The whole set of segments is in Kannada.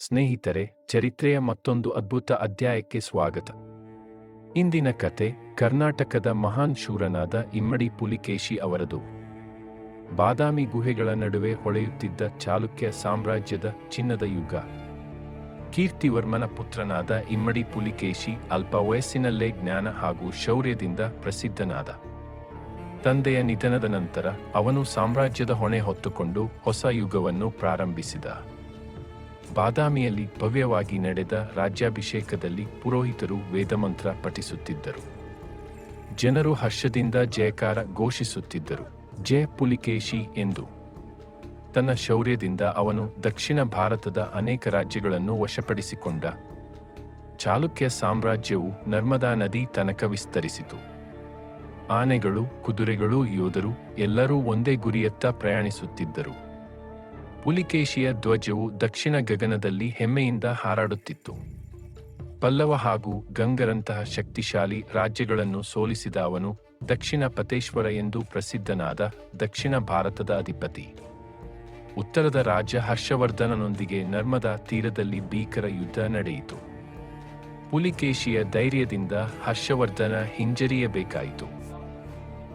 ಸ್ನೇಹಿತರೆ, ಚರಿತ್ರೆಯ ಮತ್ತೊಂದು ಅದ್ಭುತ ಅಧ್ಯಾಯಕ್ಕೆ ಸ್ವಾಗತ. ಇಂದಿನ ಕತೆ ಕರ್ನಾಟಕದ ಮಹಾನ್ ಶೂರನಾದ ಇಮ್ಮಡಿ ಪುಲಿಕೇಶಿ ಅವರದು. ಬಾದಾಮಿ ಗುಹೆಗಳ ನಡುವೆ ಹೊಳೆಯುತ್ತಿದ್ದ ಚಾಲುಕ್ಯ ಸಾಮ್ರಾಜ್ಯದ ಚಿನ್ನದ ಯುಗ. ಕೀರ್ತಿವರ್ಮನ ಪುತ್ರನಾದ ಇಮ್ಮಡಿ ಪುಲಿಕೇಶಿ ಅಲ್ಪ ವಯಸ್ಸಿನಲ್ಲೇ ಜ್ಞಾನ ಹಾಗೂ ಶೌರ್ಯದಿಂದ ಪ್ರಸಿದ್ಧನಾದ. ತಂದೆಯ ನಿಧನದ ನಂತರ ಅವನು ಸಾಮ್ರಾಜ್ಯದ ಹೊಣೆ ಹೊತ್ತುಕೊಂಡು ಹೊಸ ಯುಗವನ್ನು ಪ್ರಾರಂಭಿಸಿದ. ಬಾದಾಮಿಯಲ್ಲಿ ಭವ್ಯವಾಗಿ ನಡೆದ ರಾಜ್ಯಾಭಿಷೇಕದಲ್ಲಿ ಪುರೋಹಿತರು ವೇದಮಂತ್ರ ಪಠಿಸುತ್ತಿದ್ದರು. ಜನರು ಹರ್ಷದಿಂದ ಜಯಕಾರ ಘೋಷಿಸುತ್ತಿದ್ದರು. ಜಯ ಪುಲಿಕೇಶಿ ಎಂದು. ತನ್ನ ಶೌರ್ಯದಿಂದ ಅವನು ದಕ್ಷಿಣ ಭಾರತದ ಅನೇಕ ರಾಜ್ಯಗಳನ್ನು ವಶಪಡಿಸಿಕೊಂಡ. ಚಾಲುಕ್ಯ ಸಾಮ್ರಾಜ್ಯವು ನರ್ಮದಾ ನದಿ ತನಕ ವಿಸ್ತರಿಸಿತು. ಆನೆಗಳು, ಕುದುರೆಗಳು ಯೋಧರು ಎಲ್ಲರೂ ಒಂದೇ ಗುರಿಯತ್ತ ಪ್ರಯಾಣಿಸುತ್ತಿದ್ದರು. ಪುಲಿಕೇಶಿಯ ಧ್ವಜವು ದಕ್ಷಿಣ ಗಗನದಲ್ಲಿ ಹೆಮ್ಮೆಯಿಂದ ಹಾರಾಡುತ್ತಿತ್ತು. ಪಲ್ಲವ ಹಾಗೂ ಗಂಗರಂತಹ ಶಕ್ತಿಶಾಲಿ ರಾಜ್ಯಗಳನ್ನು ಸೋಲಿಸಿದ ಅವನು ದಕ್ಷಿಣ ಪತೇಶ್ವರ ಎಂದು ಪ್ರಸಿದ್ಧನಾದ ದಕ್ಷಿಣ ಭಾರತದ ಅಧಿಪತಿ. ಉತ್ತರದ ರಾಜ್ಯ ಹರ್ಷವರ್ಧನನೊಂದಿಗೆ ನರ್ಮದಾ ತೀರದಲ್ಲಿ ಭೀಕರ ಯುದ್ಧ ನಡೆಯಿತು. ಪುಲಿಕೇಶಿಯ ಧೈರ್ಯದಿಂದ ಹರ್ಷವರ್ಧನ ಹಿಂಜರಿಯಬೇಕಾಯಿತು.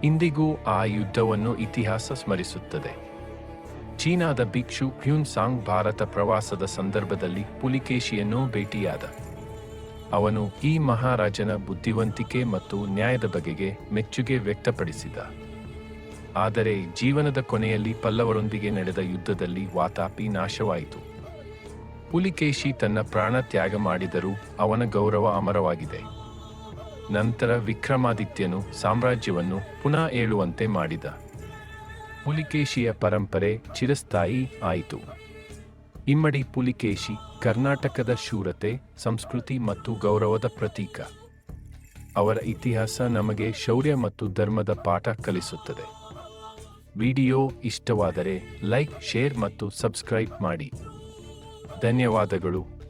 ಇಂದಿಗೂ ಆ ಯುದ್ಧವನ್ನು ಇತಿಹಾಸ ಸ್ಮರಿಸುತ್ತದೆ. ಚೀನಾದ ಭಿಕ್ಷು ಹ್ಯೂನ್ ಸಾಂಗ್ ಭಾರತ ಪ್ರವಾಸದ ಸಂದರ್ಭದಲ್ಲಿ ಪುಲಿಕೇಶಿಯನ್ನು ಭೇಟಿಯಾದ. ಅವನು ಈ ಮಹಾರಾಜನ ಬುದ್ಧಿವಂತಿಕೆ ಮತ್ತು ನ್ಯಾಯದ ಬಗೆಗೆ ಮೆಚ್ಚುಗೆ ವ್ಯಕ್ತಪಡಿಸಿದ. ಆದರೆ ಜೀವನದ ಕೊನೆಯಲ್ಲಿ ಪಲ್ಲವರೊಂದಿಗೆ ನಡೆದ ಯುದ್ಧದಲ್ಲಿ ವಾತಾಪಿ ನಾಶವಾಯಿತು. ಪುಲಿಕೇಶಿ ತನ್ನ ಪ್ರಾಣ ತ್ಯಾಗ ಮಾಡಿದರೂ ಅವನ ಗೌರವ ಅಮರವಾಗಿದೆ. ನಂತರ ವಿಕ್ರಮಾದಿತ್ಯನು ಸಾಮ್ರಾಜ್ಯವನ್ನು ಪುನಃ ಏಳುವಂತೆ ಮಾಡಿದ. ಪುಲಿಕೇಶಿಯ ಪರಂಪರೆ ಚಿರಸ್ಥಾಯಿ ಆಯಿತು. ಇಮ್ಮಡಿ ಪುಲಿಕೇಶಿ ಕರ್ನಾಟಕದ ಶೂರತೆ, ಸಂಸ್ಕೃತಿ ಮತ್ತು ಗೌರವದ ಪ್ರತೀಕ. ಅವರ ಇತಿಹಾಸ ನಮಗೆ ಶೌರ್ಯ ಮತ್ತು ಧರ್ಮದ ಪಾಠ ಕಲಿಸುತ್ತದೆ. ವಿಡಿಯೋ ಇಷ್ಟವಾದರೆ ಲೈಕ್, ಶೇರ್ ಮತ್ತು ಸಬ್ಸ್ಕ್ರೈಬ್ ಮಾಡಿ. ಧನ್ಯವಾದಗಳು.